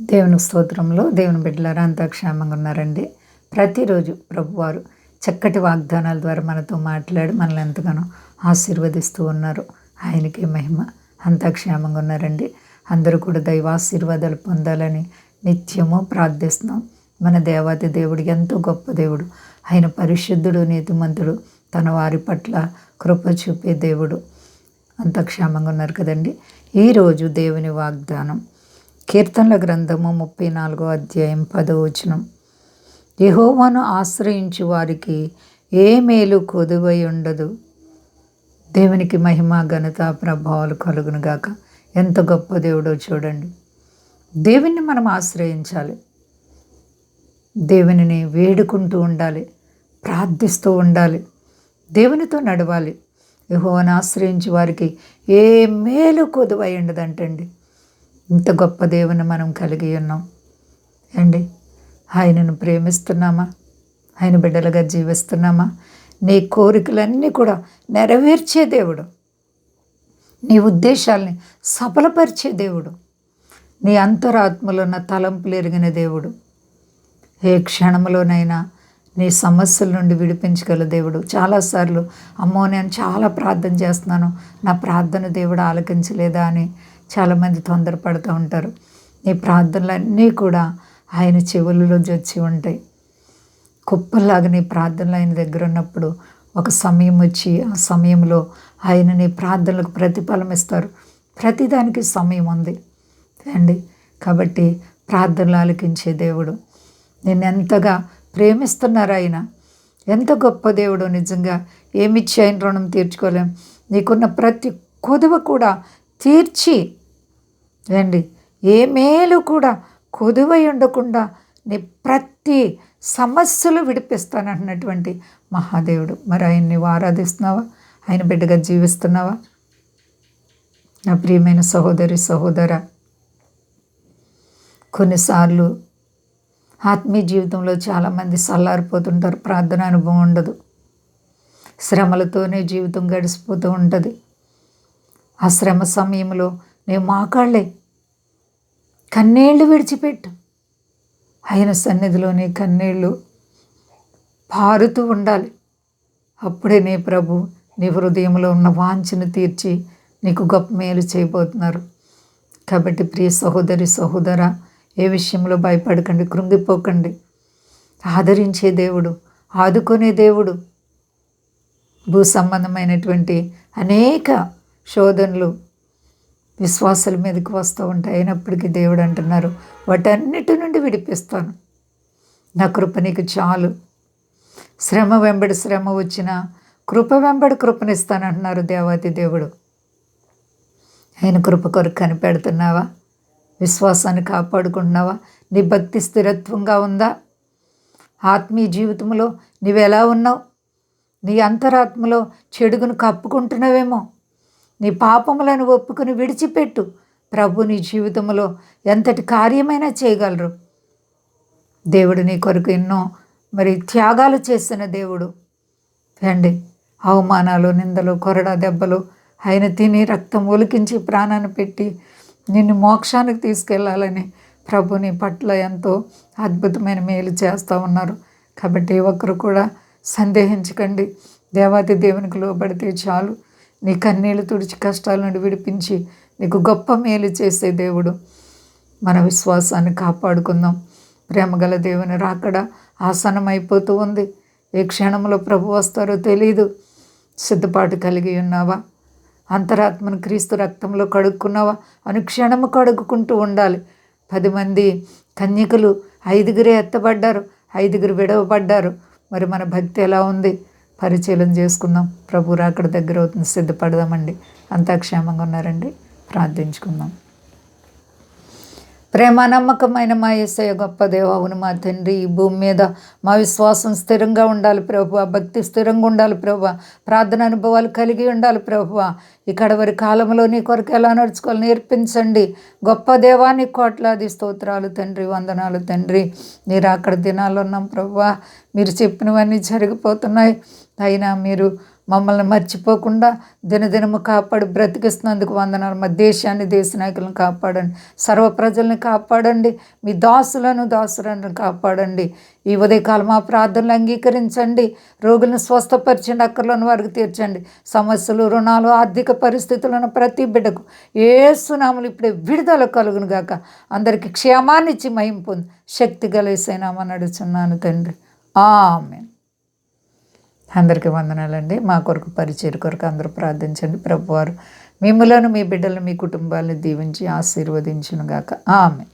దేవుని స్తోత్రంలో దేవుని బిడ్డలారా అంతా క్షేమంగా ఉన్నారండి. ప్రతిరోజు ప్రభువారు చక్కటి వాగ్దానాల ద్వారా మనతో మాట్లాడి మనల్ని ఎంతగానో ఆశీర్వదిస్తూ ఉన్నారు. ఆయనకి మహిమ అంతా క్షేమంగా ఉన్నారండి. అందరూ కూడా దైవాశీర్వాదాలు పొందాలని నిత్యము ప్రార్థిస్తున్నాం. మన దేవాది దేవుడు ఎంతో గొప్ప దేవుడు. ఆయన పరిశుద్ధుడు నీతిమంతుడు తన వారి పట్ల కృప చూపే దేవుడు. అంత క్షేమంగా ఉన్నారు కదండి. ఈరోజు దేవుని వాగ్దానం. కీర్తనల గ్రంథము ముప్పై నాలుగో అధ్యాయం పదో వచనం. ఆశ్రయించు వారికి ఏ మేలు కొదువై ఉండదు. దేవునికి మహిమ ఘనత ప్రభావాలు కలుగును గాక. ఎంత గొప్ప దేవుడో చూడండి. దేవుణ్ణి మనం ఆశ్రయించాలి. దేవునిని వేడుకుంటూ ఉండాలి. ప్రార్థిస్తూ ఉండాలి. దేవునితో నడవాలి. యహోవాను ఆశ్రయించి వారికి ఏ మేలు కొదువై ఉండదంటండి. ఇంత గొప్ప దేవుని మనం కలిగి ఉన్నాం. అండి ఆయనను ప్రేమిస్తున్నామా? ఆయన బిడ్డలుగా జీవిస్తున్నామా? నీ కోరికలన్నీ కూడా నెరవేర్చే దేవుడు. నీ ఉద్దేశాల్ని సఫలపరిచే దేవుడు. నీ అంతరాత్మలో ఉన్న తలంపులు ఎరిగిన దేవుడు. ఏ క్షణంలోనైనా నీ సమస్యల నుండి విడిపించగల దేవుడు. చాలాసార్లు అమ్మో నేను చాలా ప్రార్థన చేస్తున్నాను. నా ప్రార్థన దేవుడు ఆలకించలేదా అని చాలామంది తొందరపడుతూ ఉంటారు. నీ ప్రార్థనలన్నీ కూడా ఆయన చెవులలో జొచ్చి ఉంటాయి. కుప్పల్లాగా నీ ప్రార్థనలు ఆయన దగ్గర ఉన్నప్పుడు ఒక సమయం వచ్చి ఆ సమయంలో ఆయన నీ ప్రార్థనలకు ప్రతిఫలం ఇస్తారు. ప్రతిదానికి సమయం ఉంది. అండి కాబట్టి ప్రార్థనలు ఆలకించే దేవుడు. నేను ఎంతగా ప్రేమిస్తున్నారు ఆయన? ఎంత గొప్ప దేవుడు నిజంగా. ఏమిచ్చి ఆయన రుణం తీర్చుకోలేం? నీకున్న ప్రతి కొదువ కూడా తీర్చి రండి. ఏ మేలు కూడా కొదువై ఉండకుండా నీ ప్రతి సమస్యలు విడిపిస్తానంటున్నటువంటి మహాదేవుడు. మరి ఆయన్ని ఆరాధిస్తున్నావా? ఆయన బిడ్డగా జీవిస్తున్నావా? నా ప్రియమైన సహోదరి సహోదర కొన్నిసార్లు ఆత్మీయ జీవితంలో చాలామంది సల్లారిపోతుంటారు. ప్రార్థన అనుభవం ఉండదు. శ్రమలతోనే జీవితం గడిచిపోతూ ఉంటుంది. ఆ శ్రమ సమయంలో నేను మాకాళ్ళే కన్నేళ్ళు విడిచిపెట్టు. ఆయన సన్నిధిలోని కన్నీళ్ళు పారుతూ ఉండాలి. అప్పుడే నీ ప్రభు నీ హృదయంలో ఉన్న వాంఛను తీర్చి నీకు గొప్ప మేలు చేయబోతున్నారు. కాబట్టి ప్రియ సహోదరి సహోదర ఏ విషయంలో భయపడకండి కృంగిపోకండి. ఆదరించే దేవుడు ఆదుకునే దేవుడు. భూ సంబంధమైనటువంటి అనేక శోధనలు విశ్వాసాల మీదకి వస్తూ ఉంటాయి. అయినప్పటికీ దేవుడు అంటున్నారు వాటన్నిటి నుండి విడిపిస్తాను. నా కృప నీకు చాలు. శ్రమ వెంబడి శ్రమ వచ్చిన కృప వెంబడి కృపనిస్తానంటున్నారు దేవాతి దేవుడు. ఆయన కృప కొరకు కనిపెడుతున్నావా? విశ్వాసాన్ని కాపాడుకుంటున్నావా? నీ భక్తి స్థిరత్వంగా ఉందా? ఆత్మీయ జీవితంలో నీవెలా ఉన్నావు? నీ అంతరాత్మలో చెడుగును కప్పుకుంటున్నావేమో? నీ పాపములను ఒప్పుకుని విడిచిపెట్టు. ప్రభు నీ జీవితంలో ఎంతటి కార్యమైనా చేయగలరు. దేవుడు నీ కొరకు ఎన్నో మరి త్యాగాలు చేసిన దేవుడు. రండి అవమానాలు నిందలు కొరడా దెబ్బలు ఆయన తిని రక్తం ఒలికించి ప్రాణాన్ని పెట్టి నిన్ను మోక్షానికి తీసుకెళ్ళాలని ప్రభుని పట్ల ఎంతో అద్భుతమైన మేలు చేస్తూ ఉన్నారు. కాబట్టి ఒక్కరు కూడా సందేహించకండి. దేవాది దేవునికి లోబడితే చాలు. నీ కన్నీళ్ళు తుడిచి కష్టాల నుండి విడిపించి నీకు గొప్ప మేలు చేసే దేవుడు. మన విశ్వాసాన్ని కాపాడుకుందాం. ప్రేమగల దేవుని రాకడ ఆసనం అయిపోతూ ఉంది. ఏ క్షణంలో ప్రభు వస్తారో తెలీదు. సిద్ధపాటు కలిగి ఉన్నావా? అంతరాత్మను క్రీస్తు రక్తంలో కడుక్కున్నావా? అనుక్షణము కడుక్కుంటూ ఉండాలి. పది మంది కన్యకులు ఐదుగురే ఎత్తబడ్డారు. ఐదుగురు విడవబడ్డారు. మరి మన భక్తి ఎలా ఉంది? పరిచయం చేసుకుందాం. ప్రభు రాకడ దగ్గర అవుతుంది. సిద్ధపడదామండి. అంతా క్షేమంగా ఉన్నారండి. ప్రార్థించుకుందాం. ప్రేమ నమ్మకమైన మా ఏసయ గొప్ప దేవ అవును మా తండ్రి. ఈ భూమి మీద మా విశ్వాసం స్థిరంగా ఉండాలి ప్రభు. భక్తి స్థిరంగా ఉండాలి ప్రభు. ప్రార్థన అనుభవాలు కలిగి ఉండాలి ప్రభు. ఇక్కడ వరి కాలంలో నీ కొరకు ఎలా నడుచుకోవాలి నేర్పించండి. గొప్ప దేవాన్ని కోట్లాది స్తోత్రాలు తండ్రి వందనాలు తండ్రి. మీరు అక్కడ దినాలు ఉన్నాం ప్రభు. మీరు చెప్పినవన్నీ జరిగిపోతున్నాయి. అయినా మీరు మమ్మల్ని మర్చిపోకుండా దినదినము కాపాడి బ్రతికిస్తున్నందుకు వందనాలు. మా దేశాన్ని దేశ నాయకులను కాపాడండి. సర్వ ప్రజల్ని కాపాడండి. మీ దాసులను దాసులను కాపాడండి. ఈ ఉదయకాలం మా ప్రార్థనలు అంగీకరించండి. రోగులను స్వస్థపరచండి. అక్కర్లోని వారికి తీర్చండి. సమస్యలు రుణాలు ఆర్థిక పరిస్థితులను ప్రతి బిడ్డకు ఏ సునాములు ఇప్పుడే విడుదల కలుగును గాక. అందరికీ క్షేమాన్నిచ్చి మహింపు శక్తి గలేసైనామని నడుచున్నాను తండ్రి. ఆమె అందరికీ వందనాలండి. మా కొరకు పరిచయం కొరకు అందరూ ప్రార్థించండి. ప్రభువారు మిమ్మలను మీ బిడ్డలను మీ కుటుంబాలను దీవించి ఆశీర్వదించునుగాక. ఆమె